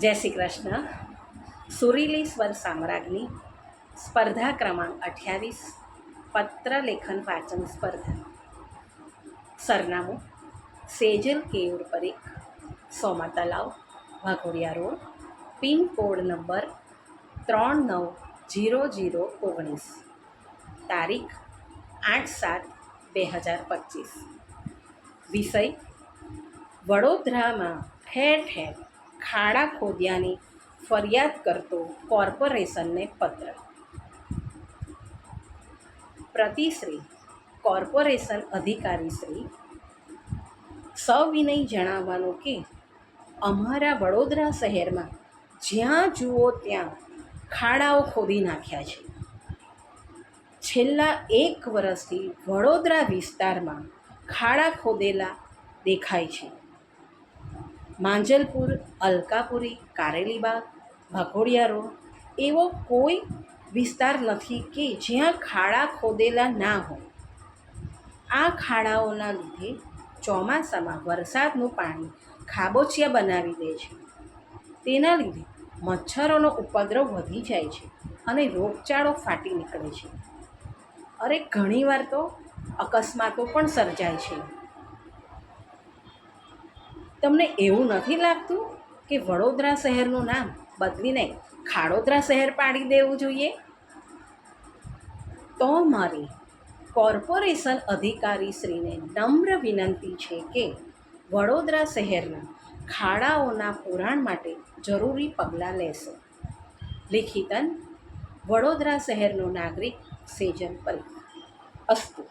જય શ્રી કૃષ્ણ. સુરીલી સ્વર સામ્રાજ્ઞી, સ્પર્ધા ક્રમાંક અઠ્યાવીસ પત્રલેખન વાચન સ્પર્ધા. સરનામું, Sejal Keyur Parikh Soma Talav Waghodia road pincode number ત્રણ નવ જીરો જીરો ઓગણીસ. તારીખ આઠ સાત બે હજાર પચીસ. વિષય, વડોદરામાં ઠેર ઠેર ખાડા ખોદ્યાની ફરિયાદ કરતો કોર્પોરેશનને પત્ર. પ્રતિશ્રી, કોર્પોરેશન અધિકારીશ્રી સવિનય જણાવવાનું કે, અમારા વડોદરા શહેરમાં જ્યાં જુઓ ત્યાં ખાડાઓ ખોદી નાખ્યા છે. છેલ્લા એક વર્ષથી વડોદરા વિસ્તારમાં ખાડા ખોદેલા દેખાય છે. માંજલપુર, અલકાપુરી, કારેલીબાગ ભગોડિયા રોડ એવો કોઈ વિસ્તાર નથી કે જ્યાં ખાડા ખોદેલા ના હોય. આ ખાડાઓના લીધે ચોમાસામાં વરસાદનું પાણી ખાબોચિયા બનાવી દે છે. તેના લીધે મચ્છરોનો ઉપદ્રવ વધી જાય છે અને રોગચાળો ફાટી નીકળે છે. અરે ઘણીવાર તો અકસ્માતો પણ સર્જાય છે. તમને એવું નથી લાગતું કે વડોદરા શહેરનું નામ બદલીને ખાડોદરા શહેર પાડી દેવું જોઈએ? તો મારી કોર્પોરેશન અધિકારીશ્રીને નમ્ર વિનંતી છે કે વડોદરા શહેરના ખાડાઓના પુરાણ માટે જરૂરી પગલાં લેશે. લિખિતન, વડોદરા શહેરનો નાગરિક સેજન પરીખ, અસ્તુ.